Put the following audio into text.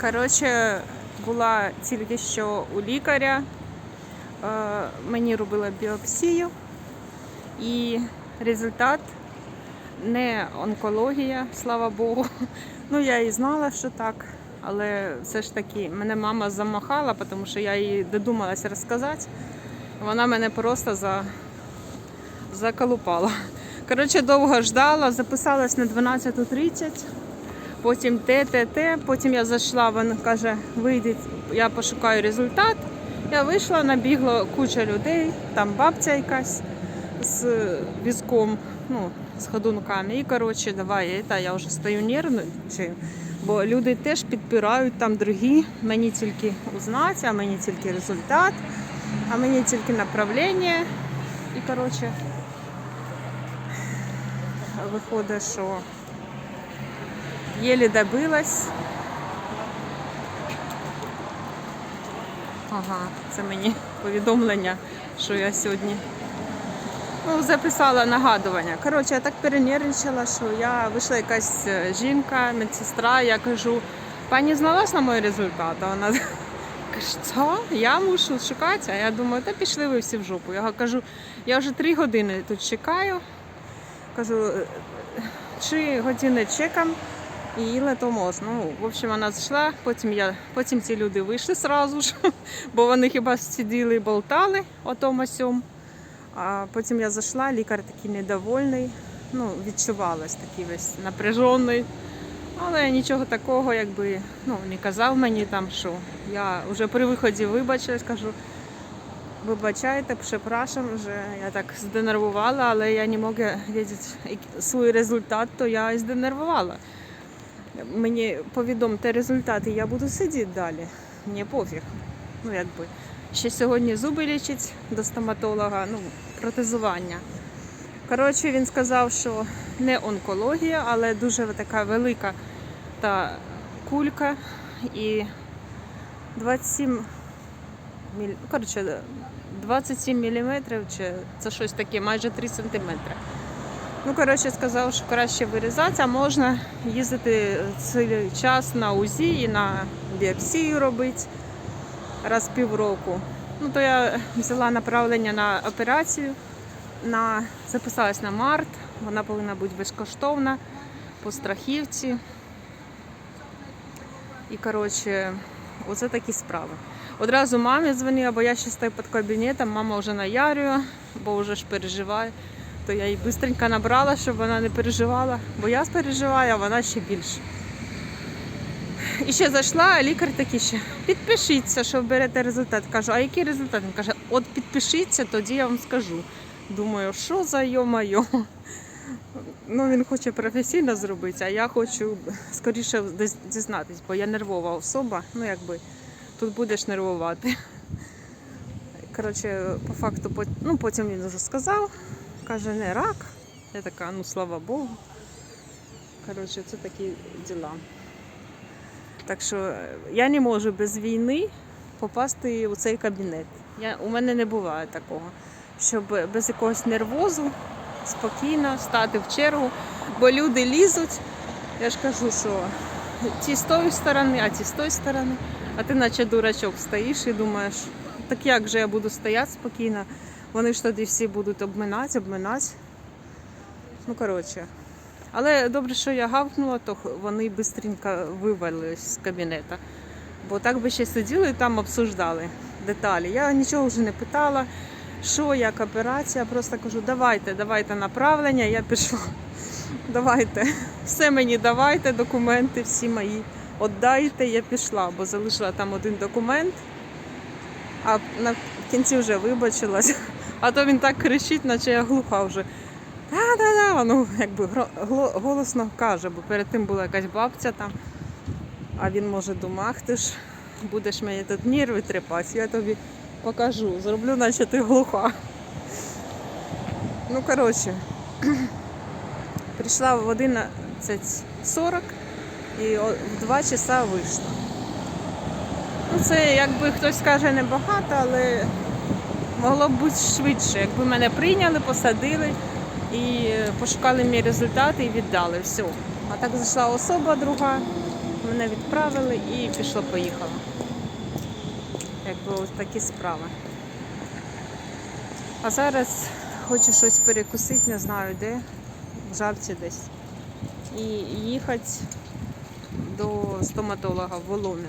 Коротше, була тільки що у лікаря. Е, Мені робили біопсію і результат не онкологія, слава Богу. Ну, я і знала, що так, але все ж таки мене мама замахала, тому що я їй додумалася розказати. Вона мене просто за... заколупала. Коротше, довго ждала, записалась на 12.30 потім те, те, те. Потім я зайшла, він каже, вийдіть, я пошукаю результат. Я вийшла, набігла куча людей, там бабця якась з візком, ну, з ходунками. І коротше, давай, це, я вже стою нервничаю, бо люди теж підпирають там другі. Мені тільки узнати, а мені тільки результат, а мені тільки направлення. І коротше, виходить, що Єлі добилась. Ага, це мені повідомлення, що я сьогодні ну, записала нагадування. Коротше, я так перенервничала, що я вийшла якась е, жінка, медсестра, я кажу, пані зналась на мій результат? А вона каже, що? Я мушу шукати. А я думаю, та пішли ви всі в жопу. Я кажу, я вже три години тут чекаю. Кажу, «Е, три години чекам. І лето можна. Ну, в общем, вона зайшла, потім я, потім ці люди вийшли сразу ж, бо вони хіба сиділи і болтали о тому сьому. А потім я зайшла, лікар такий недовольний, ну, відчувалось такий весь напряжений. Але нічого такого, якби ну, не казав мені там, що я вже при виході вибачилась, кажу, вибачайте, препрашам, вже я так зденервувала, але я не можу бачити свій результат, то я і зденервувала мені повідомте результати, я буду сидіти далі. Мені пофіг. Ну, якби. Ще сьогодні зуби лічить до стоматолога, ну, протезування. Коротше, він сказав, що не онкологія, але дуже така велика та кулька і 27 міль... Коротше, 27 міліметрів, чи це щось таке, майже 3 сантиметри. Ну, коротше, сказав, що краще вирізати, а можна їздити цілий час на УЗІ і на біопсію робити раз в півроку. Ну, то я взяла направлення на операцію, на... записалась на март, вона повинна бути безкоштовна по страхівці. І, коротше, оце такі справи. Одразу мамі дзвонила, бо я ще стою під кабінетом, мама вже наярює, бо вже ж переживає то я її швидко набрала, щоб вона не переживала, бо я переживаю, а вона ще більше. І ще зайшла, а лікар такий ще підпишіться, що берете результат. Кажу, а який результат? Він каже, от підпишіться, тоді я вам скажу. Думаю, що за йо-майо. Ну, він хоче професійно зробити, а я хочу скоріше дізнатись, бо я нервова особа. Ну, якби тут будеш нервувати. Коротше, по факту, ну, потім він вже сказав. Каже, не рак. Я така, ну слава Богу. Коротше, це такі діла. Так що е, я не можу без війни попасти у цей кабінет. Я, У мене не буває такого, щоб без якогось нервозу спокійно стати в чергу, бо люди лізуть. Я ж кажу, що ті з тої сторони, а ті з тої сторони, а ти наче дурачок стоїш і думаєш, так як же я буду стояти спокійно. Вони ж тоді всі будуть обминати, обминати. Ну, коротше. Але добре, що я гавкнула, то вони швидко вивалились з кабінету. Бо так би ще сиділи і там обсуждали деталі. Я нічого вже не питала, що, як операція. Просто кажу, давайте, давайте направлення, я пішла. Давайте, все мені давайте, документи всі мої. Отдайте, я пішла, бо залишила там один документ, а на кінці вже вибачилась. А то він так кричить, наче я глуха вже. Та-да-да, ну якби голосно каже, бо перед тим була якась бабця там, а він може думати, ах ти ж будеш мені тут нерви трепати, я тобі покажу, зроблю, наче ти глуха. Ну, коротше, прийшла в 11.40 і в 2 часа вийшла. Ну, це якби хтось каже небагато, але могло б бути швидше, якби мене прийняли, посадили і пошукали мій результат і віддали. Все. А так зайшла особа друга, Мене відправили і пішло поїхало. Якби ось такі справи. А зараз хочу щось перекусити, не знаю де, в жабці десь. І їхати до стоматолога в Волони.